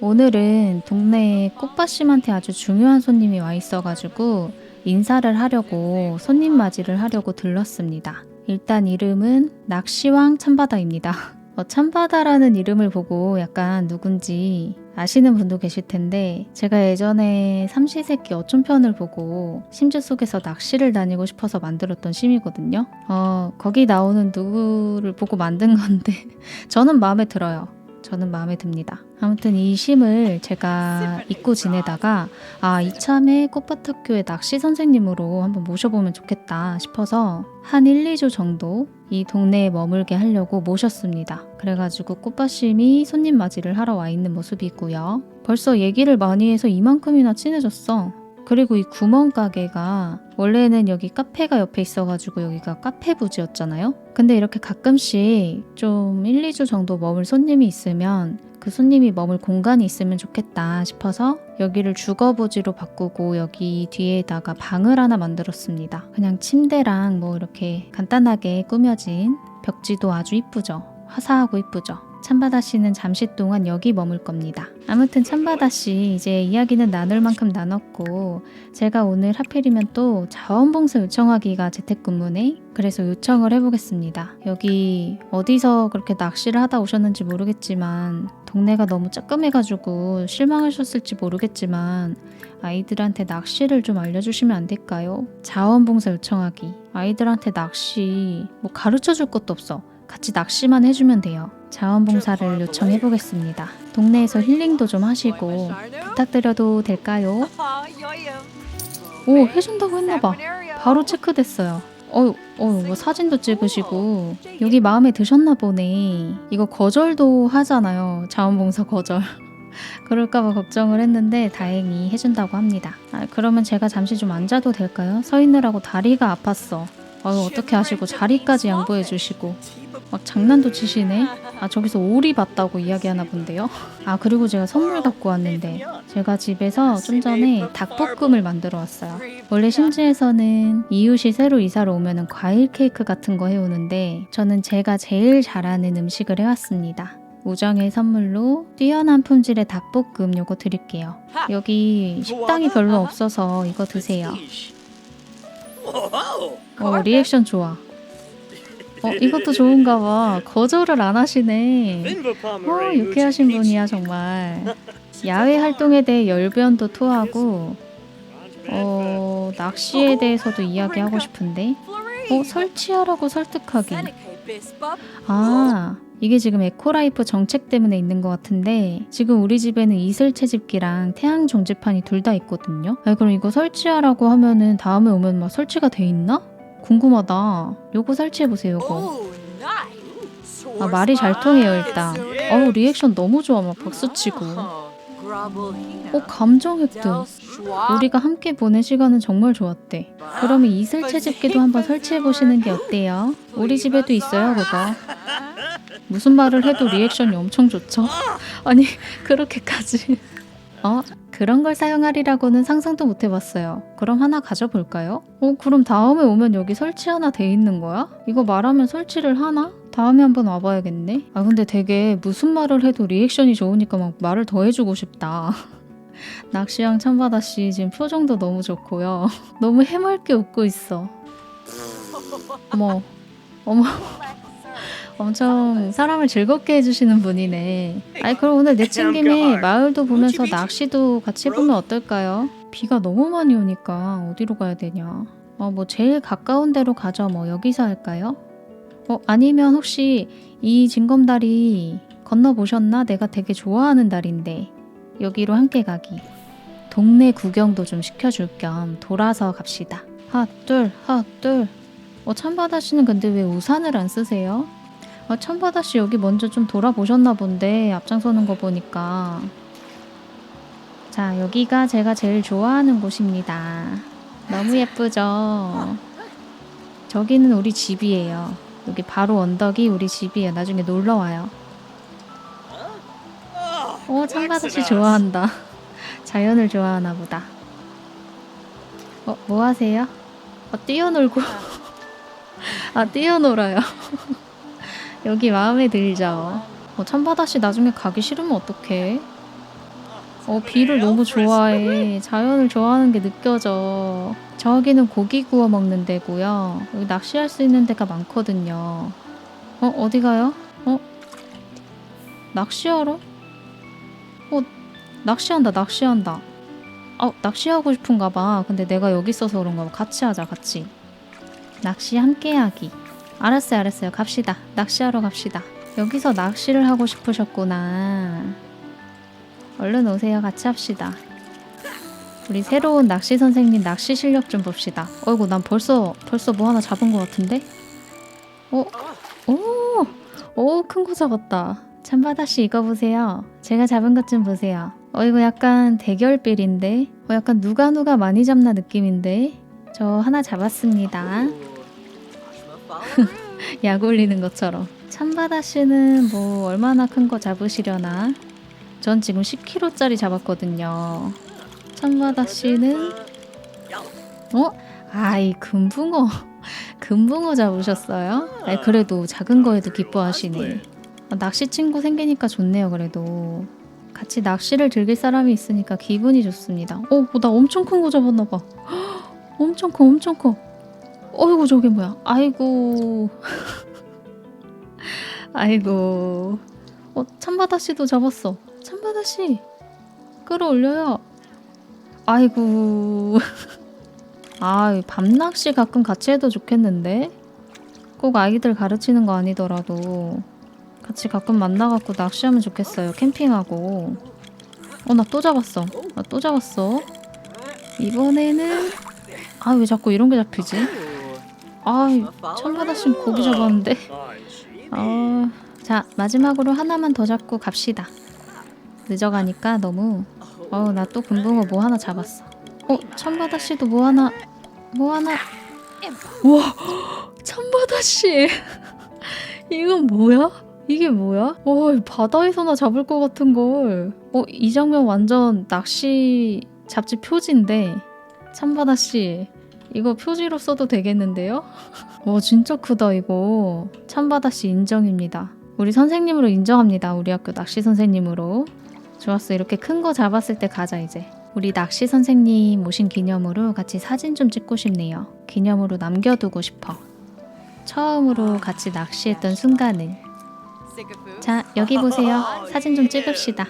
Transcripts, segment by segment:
오늘은 동네에 꽃밭심한테 아주 중요한 손님이 와 있어가지고 인사를 하려고 손님 맞이를 하려고 들렀습니다. 일단 이름은 낚시왕 참바다입니다. 어, 참바다라는 이름을 보고 약간 누군지 아시는 분도 계실 텐데 제가 예전에 삼시세끼 어촌편을 보고 심주 속에서 낚시를 다니고 싶어서 만들었던 심이거든요. 어, 거기 나오는 누구를 보고 만든 건데 저는 마음에 들어요. 저는 마음에 듭니다. 아무튼 이 심을 제가 잊고 지내다가 아 이참에 꽃밭학교의 낚시 선생님으로 한번 모셔보면 좋겠다 싶어서 한 1, 2주 정도 이 동네에 머물게 하려고 모셨습니다. 그래가지고 꽃밭심이 손님 맞이를 하러 와 있는 모습이고요. 벌써 얘기를 많이 해서 이만큼이나 친해졌어. 그리고 이 구멍 가게가 원래는 여기 카페가 옆에 있어가지고 여기가 카페 부지였잖아요. 근데 이렇게 가끔씩 좀 1, 2주 정도 머물 손님이 있으면 그 손님이 머물 공간이 있으면 좋겠다 싶어서 여기를 주거부지로 바꾸고 여기 뒤에다가 방을 하나 만들었습니다. 그냥 침대랑 뭐 이렇게 간단하게 꾸며진 벽지도 아주 이쁘죠. 화사하고 이쁘죠. 참바다 씨는 잠시 동안 여기 머물 겁니다. 아무튼 참바다 씨 이제 이야기는 나눌 만큼 나눴고 제가 오늘 하필이면 또 자원봉사 요청하기가 재택근무네. 그래서 요청을 해보겠습니다. 여기 어디서 그렇게 낚시를 하다 오셨는지 모르겠지만 동네가 너무 쬐끔해가지고 실망하셨을지 모르겠지만 아이들한테 낚시를 좀 알려주시면 안 될까요? 자원봉사 요청하기. 아이들한테 낚시 뭐 가르쳐 줄 것도 없어. 같이 낚시만 해주면 돼요. 자원봉사를 요청해 보겠습니다. 동네에서 힐링도 좀 하시고 부탁드려도 될까요? 오 해준다고 했나봐. 바로 체크됐어요. 어, 어, 뭐 사진도 찍으시고 여기 마음에 드셨나 보네. 이거 거절도 하잖아요. 자원봉사 거절. 그럴까봐 걱정을 했는데 다행히 해준다고 합니다. 아, 그러면 제가 잠시 좀 앉아도 될까요? 서 있느라고 다리가 아팠어. 어유 어떻게 하시고 자리까지 양보해 주시고 막 장난도 치시네. 아 저기서 오리 봤다고 이야기하나 본데요. 아 그리고 제가 선물 갖고 왔는데 제가 집에서 좀 전에 닭볶음을 만들어 왔어요. 원래 심지에서는 이웃이 새로 이사를 오면은 과일 케이크 같은 거 해오는데 저는 제가 제일 잘하는 음식을 해왔습니다. 우정의 선물로 뛰어난 품질의 닭볶음 요거 드릴게요. 여기 식당이 별로 없어서 이거 드세요. 어, 리액션 좋아. 어, 이것도 좋은가 봐. 거절을 안 하시네. 어, 유쾌하신 분이야, 정말. 야외 활동에 대해 열변도 토하고, 어, 낚시에 대해서도 이야기하고 싶은데, 어, 설치하라고 설득하기. 아, 이게 지금 에코라이프 정책 때문에 있는 것 같은데 지금 우리 집에는 이슬 채집기랑 태양 정지판이 둘 다 있거든요. 아, 그럼 이거 설치하라고 하면은 다음에 오면 막 설치가 돼 있나? 궁금하다. 요거 설치해 보세요. 요거. 아 말이 잘 통해요 일단. 어우 리액션 너무 좋아 막 박수 치고. 어 감정 획득. 우리가 함께 보낸 시간은 정말 좋았대. 그러면 이슬 채집기도 한번 설치해 보시는 게 어때요? 우리 집에도 있어요 그거. 무슨 말을 해도 리액션이 엄청 좋죠? 아니 그렇게까지 어? 그런 걸 사용하리라고는 상상도 못 해봤어요. 그럼 하나 가져볼까요? 어 그럼 다음에 오면 여기 설치 하나 돼 있는 거야? 이거 말하면 설치를 하나? 다음에 한번 와봐야겠네. 아 근데 되게 무슨 말을 해도 리액션이 좋으니까 막 말을 더 해주고 싶다. 낚시왕 참바다 씨 지금 표정도 너무 좋고요. 너무 해맑게 웃고 있어. 어머, 어머. 엄청 사람을 즐겁게 해주시는 분이네. 아이 그럼 오늘 내친 김에 마을도 보면서 낚시도 같이 해보면 어떨까요? 비가 너무 많이 오니까 어디로 가야 되냐? 어 뭐 제일 가까운 데로 가죠. 뭐 여기서 할까요? 어 아니면 혹시 이 징검다리 건너 보셨나? 내가 되게 좋아하는 다리인데 여기로 함께 가기. 동네 구경도 좀 시켜줄 겸 돌아서 갑시다. 핫둘 핫둘. 어 참바다 씨는 근데 왜 우산을 안 쓰세요? 아, 참바다 씨 여기 먼저 좀 돌아보셨나 본데 앞장서는 거 보니까. 자 여기가 제가 제일 좋아하는 곳입니다. 너무 예쁘죠? 저기는 우리 집이에요. 여기 바로 언덕이 우리 집이에요. 나중에 놀러 와요. 오 참바다 씨 좋아한다. 자연을 좋아하나 보다. 어 뭐 하세요? 어 뛰어놀고. 아 뛰어놀아요 여기 마음에 들죠. 어, 참바다 씨 나중에 가기 싫으면 어떡해? 어, 비를 너무 좋아해. 자연을 좋아하는 게 느껴져. 저기는 고기 구워 먹는 데고요. 여기 낚시할 수 있는 데가 많거든요. 어, 어디 가요? 어? 낚시하러? 어, 낚시한다, 낚시한다. 어, 낚시하고 싶은가 봐. 근데 내가 여기 있어서 그런가 봐. 같이 하자, 같이. 낚시 함께 하기. 알았어요, 알았어요. 갑시다. 낚시하러 갑시다. 여기서 낚시를 하고 싶으셨구나. 얼른 오세요. 같이 합시다. 우리 새로운 낚시 선생님 낚시 실력 좀 봅시다. 어이구, 난 벌써 벌써 뭐 하나 잡은 것 같은데? 어? 오, 오, 큰 거 잡았다. 참바다 씨 이거 보세요. 제가 잡은 것 좀 보세요. 어 이거 약간 대결빌인데, 어 약간 누가 누가 많이 잡나 느낌인데. 저 하나 잡았습니다. 약 올리는 것처럼. 참바다 씨는 뭐 얼마나 큰 거 잡으시려나? 전 지금 10kg짜리 잡았거든요. 참바다 씨는 어? 아이 금붕어 금붕어 잡으셨어요? 아이 그래도 작은 거에도 기뻐하시네. 아, 낚시 친구 생기니까 좋네요. 그래도 같이 낚시를 즐길 사람이 있으니까 기분이 좋습니다. 어, 나 엄청 큰 거 잡았나 봐. 엄청 커, 엄청 커. 어이구 저게 뭐야? 아이고, 아이고. 어, 참바다 씨도 잡았어. 참바다 씨, 끌어올려요. 아이고. 아, 밤낚시 가끔 같이 해도 좋겠는데? 꼭 아이들 가르치는 거 아니더라도 같이 가끔 만나갖고 낚시하면 좋겠어요. 캠핑하고. 어, 나 또 잡았어. 나 또 잡았어. 이번에는 아, 왜 자꾸 이런 게 잡히지? 아, 천바다씨 고기 잡았는데. 어, 자, 마지막으로 하나만 더 잡고 갑시다. 늦어가니까 너무. 어, 나 또 금붕어 뭐 하나 잡았어. 어, 천바다 씨도 뭐 하나, 뭐 하나. 와, 천바다 씨. 이건 뭐야? 이게 뭐야? 어, 바다에서나 잡을 것 같은 걸. 어, 이 장면 완전 낚시 잡지 표지인데. 참바다 씨, 이거 표지로 써도 되겠는데요? 와, 진짜 크다 이거. 참바다 씨 인정입니다. 우리 선생님으로 인정합니다. 우리 학교 낚시 선생님으로. 좋았어. 이렇게 큰 거 잡았을 때 가자 이제. 우리 낚시 선생님 오신 기념으로 같이 사진 좀 찍고 싶네요. 기념으로 남겨두고 싶어. 처음으로 같이 낚시했던 순간을. 자, 여기 보세요. 사진 좀 찍읍시다.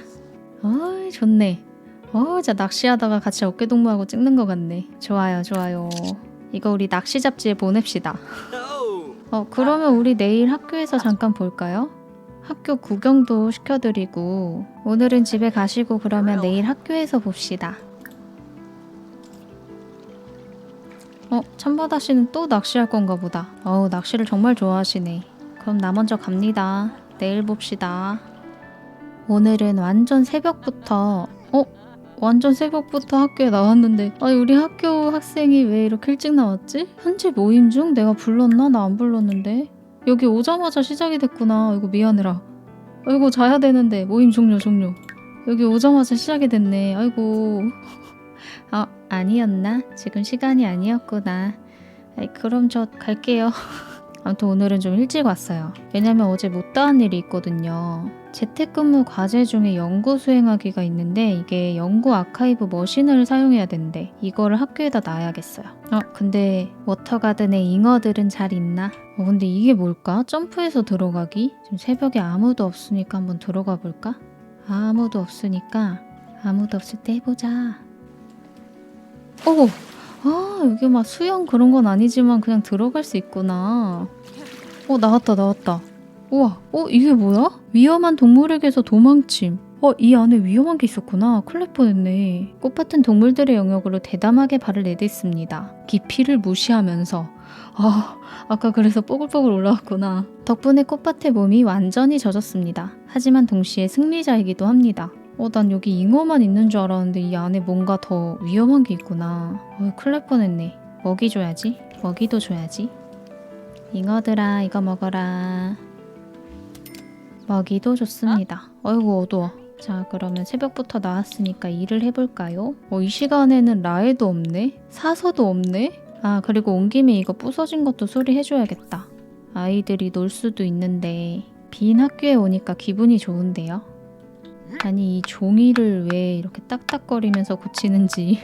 아, 좋네. 어, 자 낚시하다가 같이 어깨 동무하고 찍는 것 같네. 좋아요, 좋아요. 이거 우리 낚시 잡지에 보냅시다. 어, 그러면 우리 내일 학교에서 잠깐 볼까요? 학교 구경도 시켜드리고 오늘은 집에 가시고 그러면 내일 학교에서 봅시다. 어, 참바다 씨는 또 낚시할 건가 보다. 어우, 낚시를 정말 좋아하시네. 그럼 나 먼저 갑니다. 내일 봅시다. 오늘은 완전 새벽부터 어? 완전 새벽부터 학교에 나왔는데 아니 우리 학교 학생이 왜 이렇게 일찍 나왔지? 현재 모임 중 내가 불렀나? 나 안 불렀는데. 여기 오자마자 시작이 됐구나. 이거 미안해라. 아이고 자야 되는데. 모임 종료 종료. 여기 오자마자 시작이 됐네. 아이고. 아 아니었나? 지금 시간이 아니었구나. 아이, 그럼 저 갈게요. 아무튼 오늘은 좀 일찍 왔어요. 왜냐면 어제 못다한 일이 있거든요 재택근무 과제 중에 연구 수행하기가 있는데 이게 연구 아카이브 머신을 사용해야 된대. 이거를 학교에다 놔야겠어요. 어, 근데 워터가든의 잉어들은 잘 있나? 어, 근데 이게 뭘까? 점프해서 들어가기? 지금 새벽에 아무도 없으니까 한번 들어가 볼까? 아무도 없으니까 아무도 없을 때 해보자. 오! 아, 여기 막 수영 그런 건 아니지만 그냥 들어갈 수 있구나. 어, 나왔다, 나왔다. 우와, 어, 이게 뭐야? 위험한 동물에게서 도망침. 어, 이 안에 위험한 게 있었구나. 큰일 날 뻔했네. 꽃같은 동물들의 영역으로 대담하게 발을 내딛습니다. 깊이를 무시하면서. 아, 아까 그래서 뽀글뽀글 올라왔구나. 덕분에 꽃밭의 몸이 완전히 젖었습니다. 하지만 동시에 승리자이기도 합니다. 어, 난 여기 잉어만 있는 줄 알았는데 이 안에 뭔가 더 위험한 게 있구나. 어, 큰일 날 뻔했네. 먹이 줘야지. 먹이도 줘야지. 잉어들아, 이거 먹어라. 먹이도 좋습니다. 어이구 어두워. 자 그러면 새벽부터 나왔으니까 일을 해볼까요? 어, 이 시간에는 라에도 없네? 사서도 없네? 아 그리고 온 김에 이거 부서진 것도 수리해줘야겠다. 아이들이 놀 수도 있는데 빈 학교에 오니까 기분이 좋은데요. 아니 이 종이를 왜 이렇게 딱딱거리면서 고치는지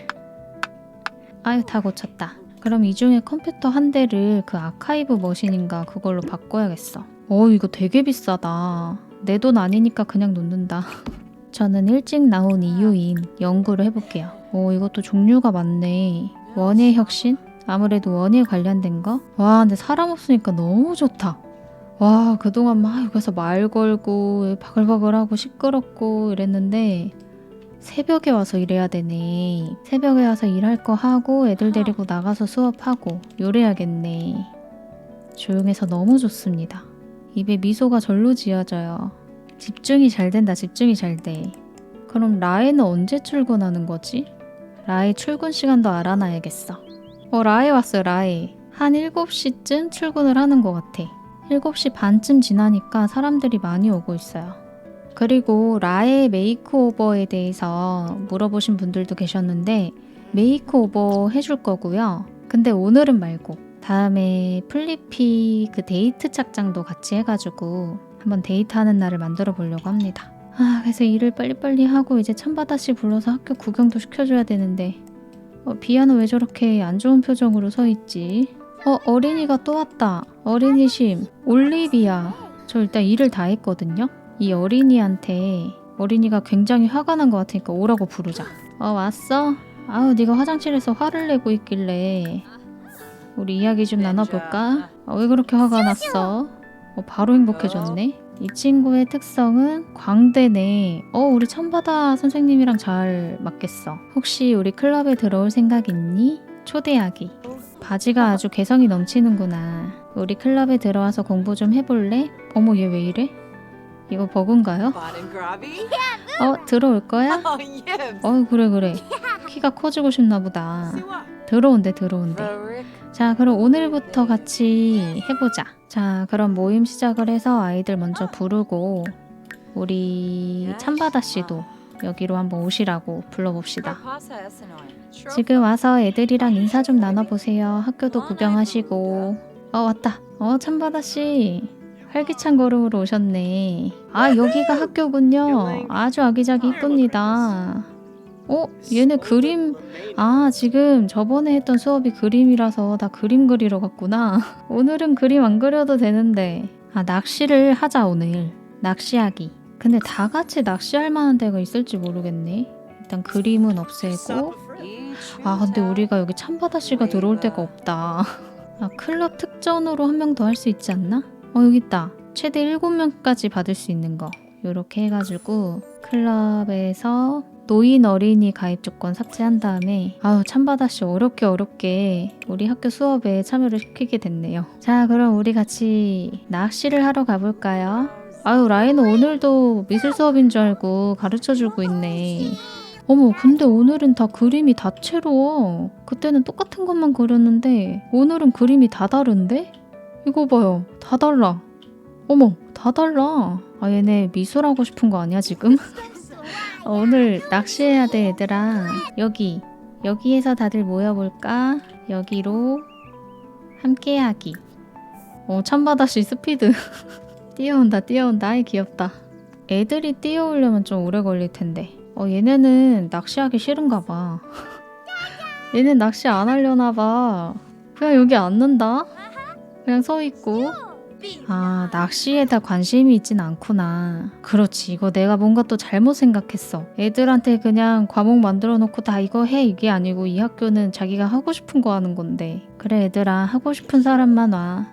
아유 다 고쳤다 그럼 이 중에 컴퓨터 한 대를 그 아카이브 머신인가 그걸로 바꿔야겠어 어 이거 되게 비싸다. 내 돈 아니니까 그냥 놓는다. 저는 일찍 나온 이유인 연구를 해볼게요. 오 이것도 종류가 많네. 원예 혁신? 아무래도 원예 관련된 거? 와 근데 사람 없으니까 너무 좋다. 와 그동안 막 여기서 말 걸고 바글바글하고 시끄럽고 이랬는데 새벽에 와서 일해야 되네. 새벽에 와서 일할 거 하고 애들 데리고 나가서 수업하고 요래야겠네. 조용해서 너무 좋습니다 입에 미소가 절로 지어져요 집중이 잘 된다 집중이 잘 돼 그럼 라에는 언제 출근하는 거지? 라의 출근 시간도 알아놔야겠어 어 라에 왔어요 라에 한 7시쯤 출근을 하는 것 같아 7시 반쯤 지나니까 사람들이 많이 오고 있어요. 그리고 라의 메이크오버에 대해서 물어보신 분들도 계셨는데 메이크오버 해줄 거고요. 근데 오늘은 말고 다음에 플리피 그 데이트 착장도 같이 해가지고 한번 데이트하는 날을 만들어 보려고 합니다. 아 그래서 일을 빨리빨리 하고 이제 찬바다 씨 불러서 학교 구경도 시켜줘야 되는데 어, 비아는 왜 저렇게 안 좋은 표정으로 서 있지? 어, 어린이가 또 왔다. 어린이심. 올리비아. 저 일단 일을 다 했거든요. 이 어린이한테 어린이가 굉장히 화가 난 것 같으니까 오라고 부르자. 어, 왔어? 아우, 네가 화장실에서 화를 내고 있길래 우리 이야기 좀 나눠볼까? 어, 왜 그렇게 화가 났어? 어, 바로 행복해졌네. 이 친구의 특성은 광대네. 어, 우리 천바다 선생님이랑 잘 맞겠어. 혹시 우리 클럽에 들어올 생각 있니? 초대하기. 바지가 아주 개성이 넘치는구나. 우리 클럽에 들어와서 공부 좀 해볼래? 어머 얘 왜 이래? 이거 버그인가요? 어 들어올 거야? 어 그래 그래. 키가 커지고 싶나 보다. 들어온대 들어온대. 자 그럼 오늘부터 같이 해보자. 자 그럼 모임 시작을 해서 아이들 먼저 부르고 우리 참바다 씨도 여기로 한번 오시라고 불러봅시다. 지금 와서 애들이랑 인사 좀 나눠보세요. 학교도 구경하시고. 어, 왔다. 어, 참바다 씨. 활기찬 걸음으로 오셨네. 아, 여기가 학교군요. 아주 아기자기 이쁩니다. 어, 얘네 그림, 아, 지금 저번에 했던 수업이 그림이라서 다 그림 그리러 갔구나. 오늘은 그림 안 그려도 되는데. 아, 낚시를 하자, 오늘. 낚시하기. 근데 다 같이 낚시할 만한 데가 있을지 모르겠네. 일단 그림은 없애고. 아 근데 우리가 여기 참바다 씨가 들어올 데가 없다. 아 클럽 특전으로 한 명 더 할 수 있지 않나? 어 여기 있다. 최대 7명까지 받을 수 있는 거. 요렇게 해가지고 클럽에서 노인 어린이 가입 조건 삭제한 다음에 아우 참바다 씨 어렵게 어렵게 우리 학교 수업에 참여를 시키게 됐네요. 자 그럼 우리 같이 낚시를 하러 가볼까요? 아유 라인은 오늘도 미술 수업인 줄 알고 가르쳐주고 있네. 어머, 근데 오늘은 다 그림이 다채로워. 그때는 똑같은 것만 그렸는데 오늘은 그림이 다 다른데? 이거 봐요. 다 달라. 어머, 다 달라. 아, 얘네 미술하고 싶은 거 아니야, 지금? 어, 오늘 낚시해야 돼, 얘들아. 여기. 여기에서 다들 모여볼까? 여기로 함께하기. 어, 참바다시 스피드. 뛰어온다, 뛰어온다. 아이, 귀엽다. 애들이 뛰어오려면 좀 오래 걸릴 텐데. 어, 얘네는 낚시하기 싫은가 봐. 얘는 낚시 안 하려나 봐. 그냥 여기 앉는다? 그냥 서 있고. 아, 낚시에다 관심이 있진 않구나. 그렇지. 이거 내가 뭔가 또 잘못 생각했어. 애들한테 그냥 과목 만들어 놓고 다 이거 해. 이게 아니고 이 학교는 자기가 하고 싶은 거 하는 건데. 그래, 얘들아. 하고 싶은 사람만 와.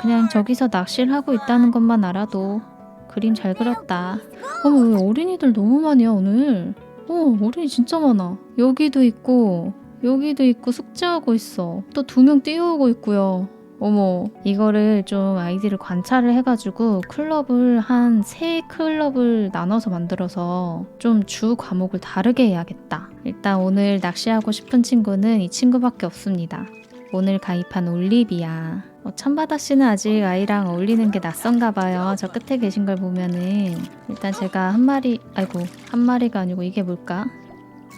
그냥 저기서 낚시를 하고 있다는 것만 알아도 그림 잘 그렸다. 어머 왜 어린이들 너무 많이야 오늘 어 어린이 진짜 많아 여기도 있고 여기도 있고 숙제하고 있어 또 두명 뛰어오고 있고요 어머 이거를 좀 아이들을 관찰을 해가지고 클럽을 한 세 클럽을 나눠서 만들어서 좀 주 과목을 다르게 해야겠다. 일단 오늘 낚시하고 싶은 친구는 이 친구밖에 없습니다. 오늘 가입한 올리비아. 어, 참바다 씨는 아직 아이랑 어울리는 게 낯선가 봐요. 저 끝에 계신 걸 보면은. 일단 제가 한 마리 아이고 한 마리가 아니고 이게 뭘까?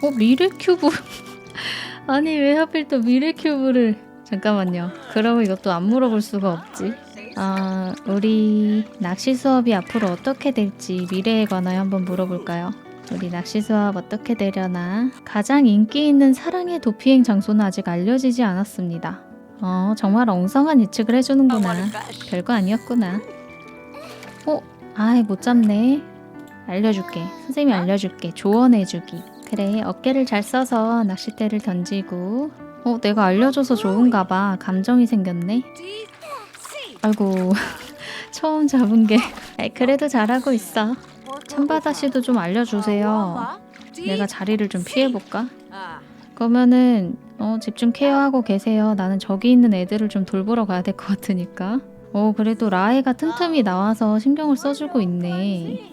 어 미래 큐브. 아니 왜 하필 또 미래 큐브를 잠깐만요. 그러면 이것도 안 물어볼 수가 없지. 아, 우리 낚시 수업이 앞으로 어떻게 될지 미래에 관하여 한번 물어볼까요? 우리 낚시 수업 어떻게 되려나? 가장 인기 있는 사랑의 도피행 장소는 아직 알려지지 않았습니다. 어, 정말 엉성한 예측을 해주는구나. 별거 아니었구나. 어? 아이, 못 잡네. 알려줄게. 선생님이 알려줄게. 조언해주기. 그래, 어깨를 잘 써서 낚싯대를 던지고. 어, 내가 알려줘서 좋은가 봐. 감정이 생겼네. 아이고, 처음 잡은 게. 그래도 잘하고 있어. 참바다 씨도 좀 알려주세요. 내가 자리를 좀 피해볼까? 그러면은 어, 집중 케어하고 계세요. 나는 저기 있는 애들을 좀 돌보러 가야 될 것 같으니까. 어, 그래도 라이가 틈틈이 나와서 신경을 써주고 있네.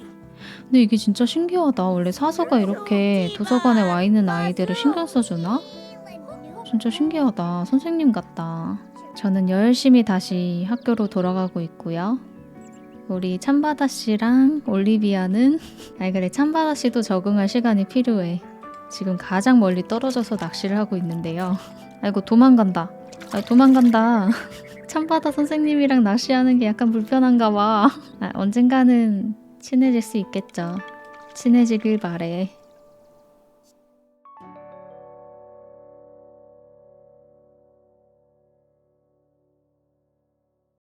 근데 이게 진짜 신기하다. 원래 사서가 이렇게 도서관에 와 있는 아이들을 신경 써주나? 진짜 신기하다. 선생님 같다. 저는 열심히 다시 학교로 돌아가고 있고요. 우리 참바다 씨랑 올리비아는 아니 그래 참바다 씨도 적응할 시간이 필요해. 지금 가장 멀리 떨어져서 낚시를 하고 있는데요. 아이고 도망간다. 아 도망간다. 참바다 선생님이랑 낚시하는 게 약간 불편한가 봐. 아, 언젠가는 친해질 수 있겠죠. 친해지길 바래.